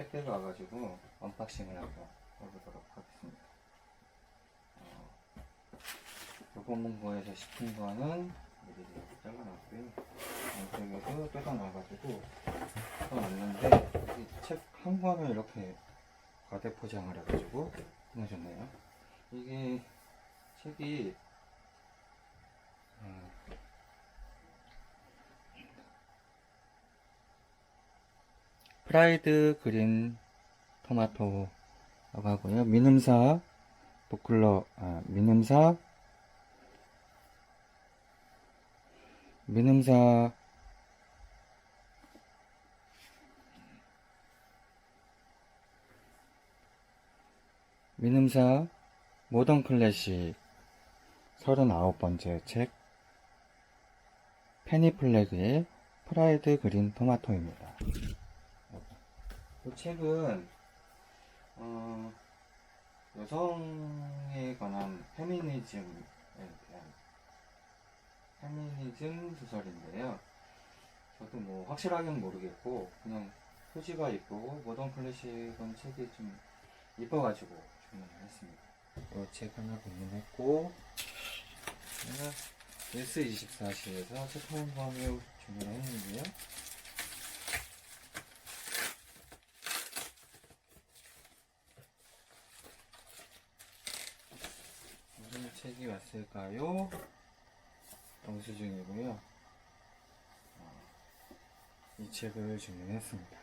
택배가 와가지고 언박싱을 한번 해보도록 하겠습니다. 어, 요번 거에서 시킨 거는 미리 잘라놨고요. 안쪽에도 뜯어놔가지고 뜯어놨는데 책 한 권을 이렇게 과대 포장을 해가지고 보내줬네요. 이게 책이 프라이드 그린 토마토라고 하고요. 민음사 보클러, 아, 민음사, 민음사, 민음사 모던 클래식 39번째 책 페니 플래그의 프라이드 그린 토마토입니다. 이 책은 어, 여성에 관한 페미니즘에 대한 페미니즘 소설인데요. 저도 뭐 확실하게는 모르겠고 그냥 표지가 이쁘고 모던 클래식은 책이 좀 이뻐가지고 주문을 했습니다. 이 책 하나 주문했고 S24시에서 책 한 권을 주문을 했는데요. 무슨 책이 왔을까요? 영수증이고요. 어, 이 책을 주문했습니다.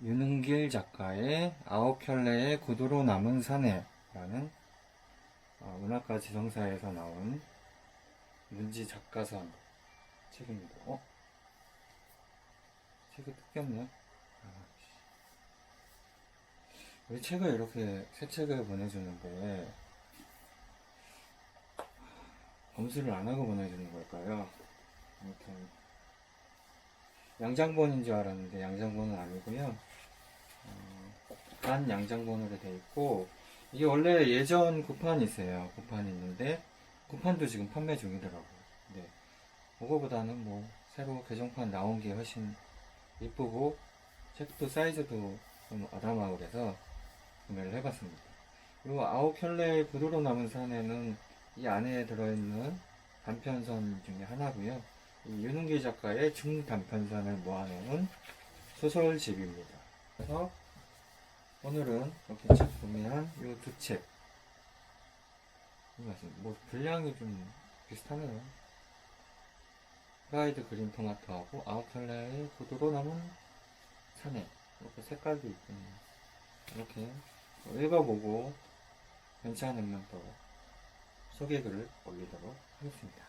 윤은길 작가의 아홉 켤레의 구두로 남은 사내라는 어, 문학과 지성사에서 나온 문지 작가선 책입니다. 어? 책이 뜯겼네요. 아, 씨. 왜 책을 이렇게 새 책을 보내주는데 검수를 안 하고 보내주는 걸까요? 아무튼 양장본인 줄 알았는데 양장본은 아니고요. 어, 반 양장본으로 돼 있고 이게 원래 예전 구판이 있어요. 구판이 있는데 구판도 지금 판매 중이더라고요. 네. 그거보다는 뭐 새로 개정판 나온 게 훨씬 이쁘고 책도 사이즈도 좀 아담하고 그래서 구매를 해봤습니다. 그리고 아홉 켤레 구두로 남은 산에는 이 안에 들어있는 단편선 중에 하나고요. 이 윤은기 작가의 중단편선을 모아놓은 소설집입니다. 그래서 오늘은 이렇게 책 구매한 이 두 책. 뭐 분량이 좀 비슷하네요. 프라이드 그린 토마토하고 켤레의 구두로 남은 산에 이렇게 색깔도 있군요. 이렇게 읽어보고 괜찮으면 또 소개글을 올리도록 하겠습니다.